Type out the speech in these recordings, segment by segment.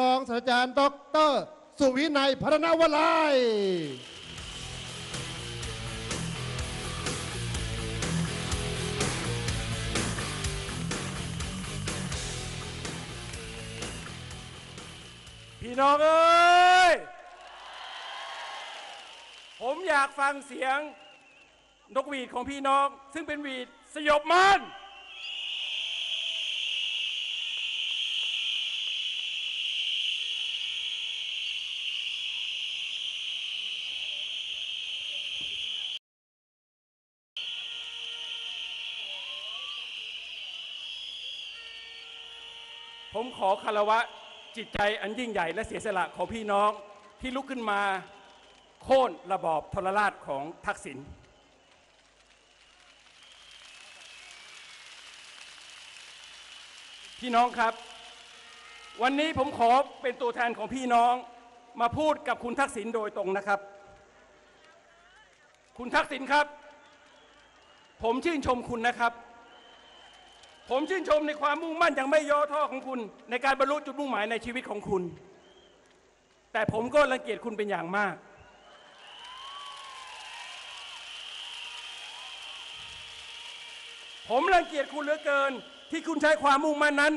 รองศาสตราจารย์ดอกเตอรสุวินัยพัฒนาวลัยพี่น้องเอ้ย ผมอยากฟังเสียงนกหวีดของพี่น้อง ซึ่งเป็นหวีดสยบมัน ผมขอคารวะจิตใจอันยิ่งใหญ่และเสียสละของพี่น้องที่ลุกขึ้นมาโค่นระบอบทรราชของทักษิณพี่น้องครับ วันนี้ผมขอเป็นตัวแทนของพี่น้องมาพูดกับคุณทักษิณโดยตรงนะครับ คุณทักษิณครับ ผมชื่นชมคุณนะครับ ผมชื่นชมในความมุ่งมั่นอย่างไม่ย่อท้อของคุณ ในการบรรลุจุดมุ่งหมายในชีวิตของคุณ แต่ผมก็รังเกียจคุณเป็นอย่างมาก ผมรังเกียจคุณเหลือเกิน ที่คุณใช้ความมุ่งมั่นนั้น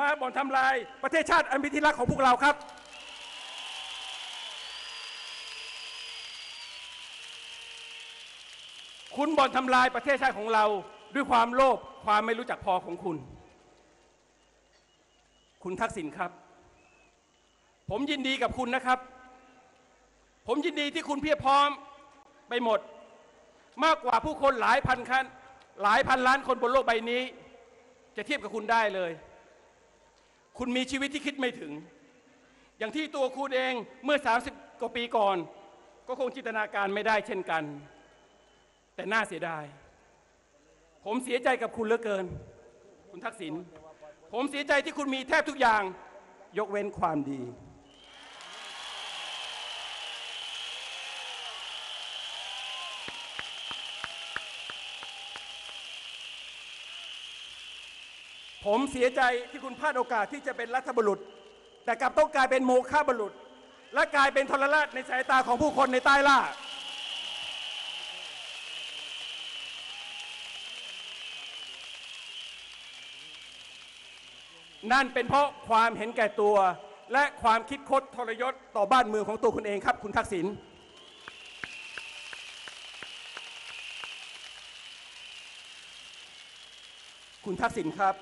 มาบ่อนทำลายประเทศชาติอันเป็นที่รักของพวกเราครับคุณบ่อนทำลายประเทศชาติของเรา ด้วยความโลภความไม่รู้จักพอของคุณ คุณทักษิณครับ ผมยินดีกับคุณนะครับ ผมยินดีที่คุณเพียบพร้อมไปหมด มากกว่าผู้คนหลายพันคันหลายพันล้านคนบนโลกใบนี้ จะเทียบกับคุณได้เลย คุณมีชีวิตที่คิดไม่ถึง อย่างที่ตัวคุณเองเมื่อ 30 กว่าปีก่อน ก็คงจินตนาการไม่ได้เช่นกัน แต่น่าเสียดาย ผมเสียใจกับคุณเหลือเกิน คุณทักษิณผมเสียใจที่คุณมีแทบทุกอย่าง ยกเว้นความดี ผมเสียใจที่คุณพลาดโอกาสที่จะเป็นรัฐบุรุษ แต่กลับต้องกลายเป็นโมฆะบุรุษ และกลายเป็นทรราชในสายตาของผู้คนในใต้ล่า นั่นเป็นเพราะความเห็นแก่ตัว และความคิดคดทรยศต่อบ้านเมืองของตัวคุณเองครับ คุณทักษิณคุณทักษิณครับ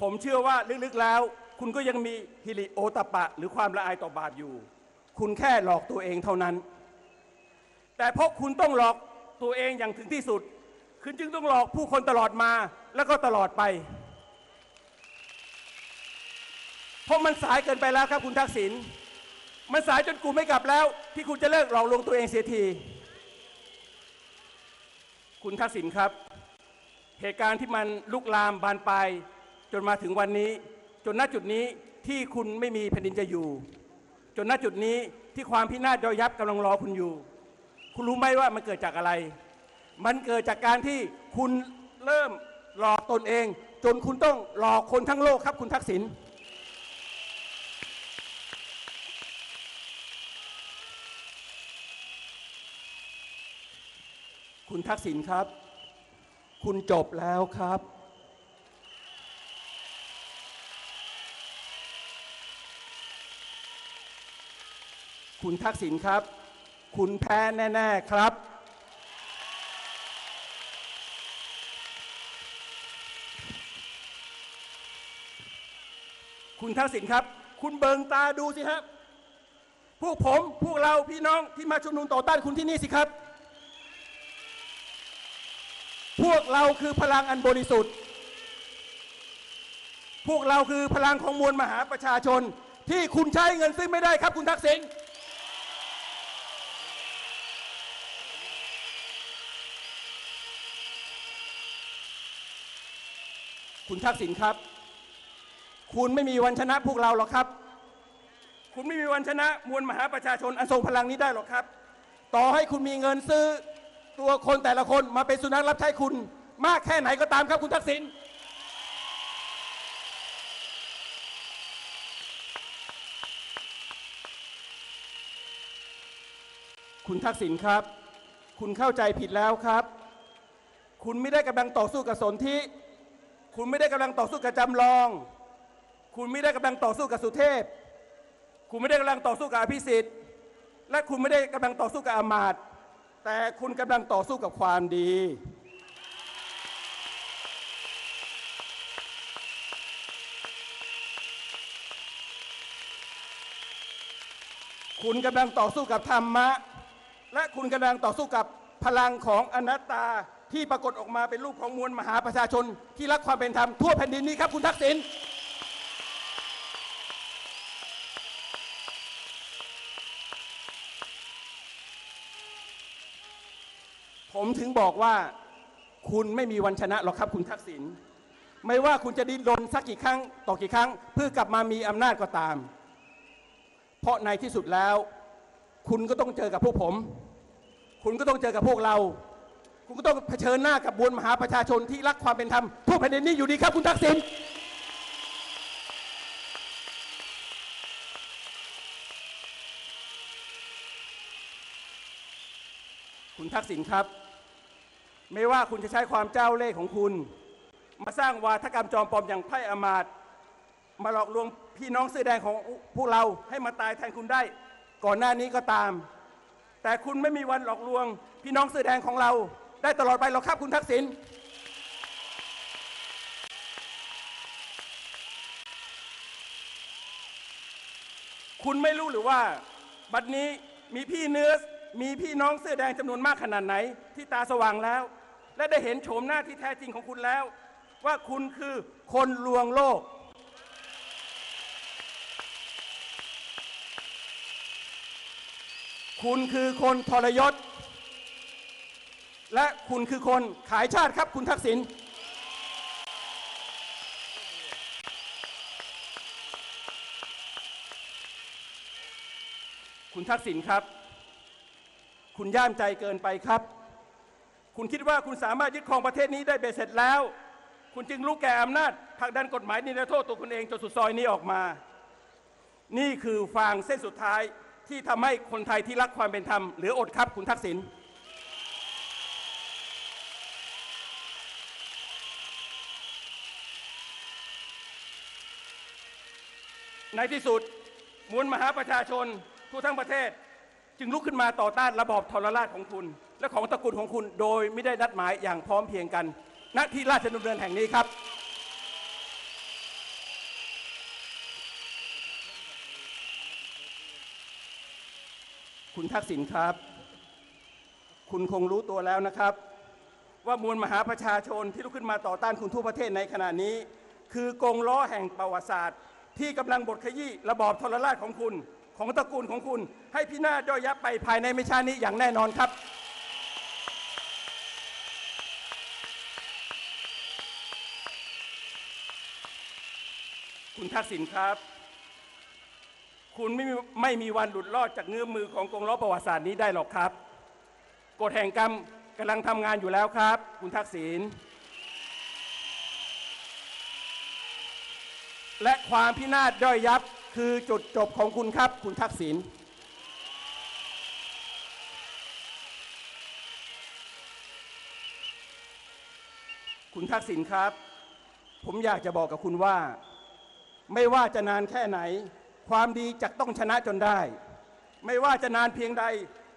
ผมเชื่อว่าลึกๆแล้ว คุณก็ยังมีฮิริโอตปปะหรือความละอายต่อบาปอยู่ คุณแค่หลอกตัวเองเท่านั้น แต่เพราะคุณต้องหลอกตัวเองอย่างถึงที่สุด คุณจึงต้องหลอกผู้คนตลอดมาแล้วก็ตลอดไป เพราะมันสายเกินไปแล้วครับคุณทักษิณมันสายจนกูไม่กลับแล้ว ที่คุณจะเลิกหลอกลวงตัวเองเสียที คุณทักษิณครับ เหตุการณ์ที่มันลุกลามบานปลายจนมาถึงวันนี้ จนณจุดนี้ที่คุณไม่มีแผ่นดินจะอยู่ จนณจุดนี้ที่ความพินาศย่อยยับกำลังรอคุณอยู่ คุณรู้ไหมว่ามันเกิดจากอะไร มันเกิดจากการที่คุณเริ่มหลอกตนเอง จนคุณต้องหลอกคนทั้งโลกครับคุณทักษิณ คุณทักษิณครับ คุณจบแล้วครับ คุณทักษิณครับ คุณแพ้แน่ ๆ ครับ คุณทักษิณครับ คุณเบิงตาดูสิครับพวกผมพวกเราพี่น้องที่มาชุมนุมต่อต้านคุณที่นี่สิครับ พวกเราคือพลังอันบริสุทธิ์ พวกเราคือพลังของมวลมหาประชาชน ที่คุณใช้เงินซื้อไม่ได้ครับคุณทักษิณคุณทักษิณครับ คุณไม่มีวันชนะพวกเราหรอกครับ คุณไม่มีวันชนะมวลมหาประชาชนอันทรงพลังนี้ได้หรอกครับ ต่อให้คุณมีเงินซื้อ ตัวคนแต่ละคนมาเป็นสุนัขรับใช้คุณ มากแค่ไหนก็ตามครับคุณทักษิณคุณทักษิณครับ คุณเข้าใจผิดแล้วครับ คุณไม่ได้กำลังต่อสู้กับสนธิคุณไม่ได้กำลังต่อสู้กับจำลอง คุณไม่ได้กำลังต่อสู้กับสุเทพ คุณไม่ได้กำลังต่อสู้กับอภิสิทธิ์ และคุณไม่ได้กำลังต่อสู้กับอมาตย์ แต่คุณกำลังต่อสู้กับความดี คุณกำลังต่อสู้กับธรรมะ และคุณกำลังต่อสู้กับพลังของอนัตตาที่ปรากฏออกมาเป็นรูปของมวลมหาประชาชน ที่รักความเป็นธรรมทั่วแผ่นดินนี้ครับคุณทักษิณ ผมถึงบอกว่าคุณไม่มีวันชนะหรอกครับคุณทักษิณไม่ว่าคุณจะดิ้นรนสักกี่ครั้งต่อกี่ครั้ง เพื่อกลับมามีอำนาจก็ตาม เพราะในที่สุดแล้ว คุณก็ต้องเจอกับพวกผม คุณก็ต้องเจอกับพวกเรา คุณก็ต้องเผชิญหน้ากับบวนมหาประชาชนที่รักความเป็นธรรมทั่วแผ่นดินนี้อยู่ดีครับคุณทักษิณคุณทักษิณครับ ไม่ว่าคุณจะใช้ความเจ้าเล่ห์ของคุณ มาสร้างวาทกรรมจอมปลอมอย่างไพ่อมาตมาหลอกลวงพี่น้องเสื้อแดงของพวกเราให้มาตายแทนคุณได้ ก่อนหน้านี้ก็ตาม แต่คุณไม่มีวันหลอกลวง พี่น้องเสื้อแดงของเรา ได้ตลอดไปหรอกครับคุณทักษิณคุณไม่รู้หรือว่า บัดนี้มีพี่เนื้อ มีพี่น้องเสื้อแดงจำนวนมากขนาดไหน ที่ตาสว่างแล้ว และได้เห็นโฉมหน้าที่แท้จริงของคุณแล้ว ว่าคุณคือคนลวงโลก คุณคือคนทรยศ และคุณคือคนขายชาติครับคุณทักษิณคุณทักษิณครับ คุณย่ามใจเกินไปครับ คุณคิดว่าคุณสามารถยึดครองประเทศนี้ได้เบ็ดเสร็จแล้ว คุณจึงรู้แก่อำนาจผลักดันกฎหมายนิรโทษตัวคุณเองจนสุดซอยนี้ออกมา นี่คือฟางเส้นสุดท้ายที่ทำให้คนไทยที่รักความเป็นธรรมเหลืออดครับคุณทักษิณในที่สุดมวลมหาประชาชนทั่วทั้งประเทศ จึงลุกขึ้นมาต่อต้านระบอบทรราชของคุณ และของตระกูลของคุณโดยไม่ได้นัดหมายอย่างพร้อมเพรียงกัน ณที่ราชดำเนินแห่งนี้ครับคุณทักษิณครับ คุณคงรู้ตัวแล้วนะครับ ว่ามวลมหาประชาชนที่ลุกขึ้นมาต่อต้านคุณทั่วประเทศในขณะนี้ คือกงล้อแห่งประวัติศาสตร์ ที่กำลังบดขยี้ระบอบทรราชของคุณ ของตระกูลของคุณ ให้พินาศย่อยยับไปภายในไม่ช้านี้อย่างแน่นอนครับ คุณทักษิณครับ คุณไม่ไม่มีวันหลุดรอดจากเงื้อมมือของกองล้อประวัติศาสตร์นี้ได้หรอกครับกฎแห่งกรรมกำลังทำงานอยู่แล้วครับ คุณทักษิณและความพินาศย่อยยับ คือจุดจบของคุณครับ คุณทักษิณคุณทักษิณครับ ผมอยากจะบอกกับคุณว่า ไม่ว่าจะนานแค่ไหน ความดีจะต้องชนะจนได้ ไม่ว่าจะนานเพียงใด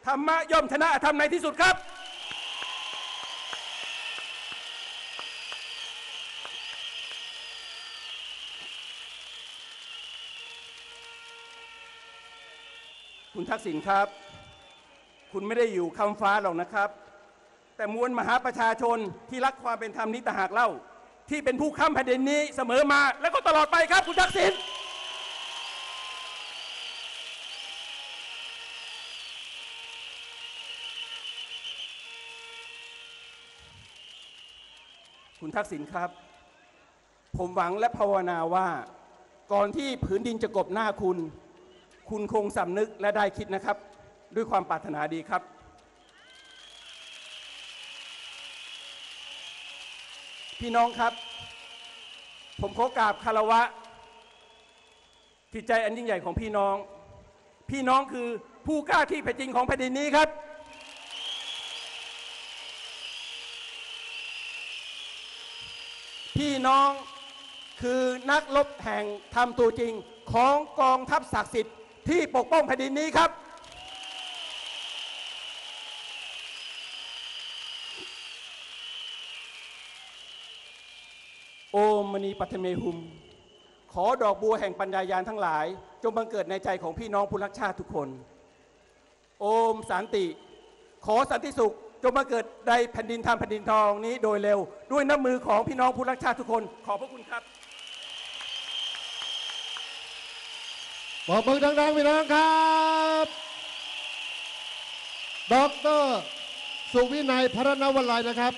ธรรมะย่อมชนะธรรมในที่สุดครับ คุณทักษิณครับ คุณไม่ได้อยู่คำฟ้าหรอกนะครับ แต่มวลมหาประชาชนที่รักความเป็นธรรมนี้ต่หากเล่า ที่เป็นผู้ค้ำแผ่นดินนี้เสมอมา และก็ตลอดไปครับ คุณทักษิณคุณทักษิณครับ ผมหวังและภาวนาว่า ก่อนที่ผืนดินจะกบหน้าคุณ คุณคงสำนึกและได้คิดนะครับ ด้วยความปรารถนาดีครับ พี่น้องครับ ผมขอกราบคารวะจิตใจอันยิ่งใหญ่ของพี่น้อง พี่น้องคือผู้กล้าที่แผ่นจริงของแผ่นดินนี้ครับ พี่น้องคือนักรบแห่งธรรมตัวจริงของกองทัพศักดิ์สิทธิ์ ที่ปกป้องแผ่นดินนี้ครับ โอมมณีปัทเมหุม ขอดอกบัวแห่งปัญญายานทั้งหลาย จงบังเกิดในใจของพี่น้องผู้รักชาติทุกคน โอมสันติ ขอสันติสุขจงบังเกิดในแผ่นดินธรรมแผ่นดินทองนี้โดยเร็ว ด้วยน้ำมือของพี่น้องผู้รักชาติทุกคน ขอบพระคุณครับ บอกมือดังๆพี่น้องครับดอกเตอรสุวินัยพรณวลัยนะครับ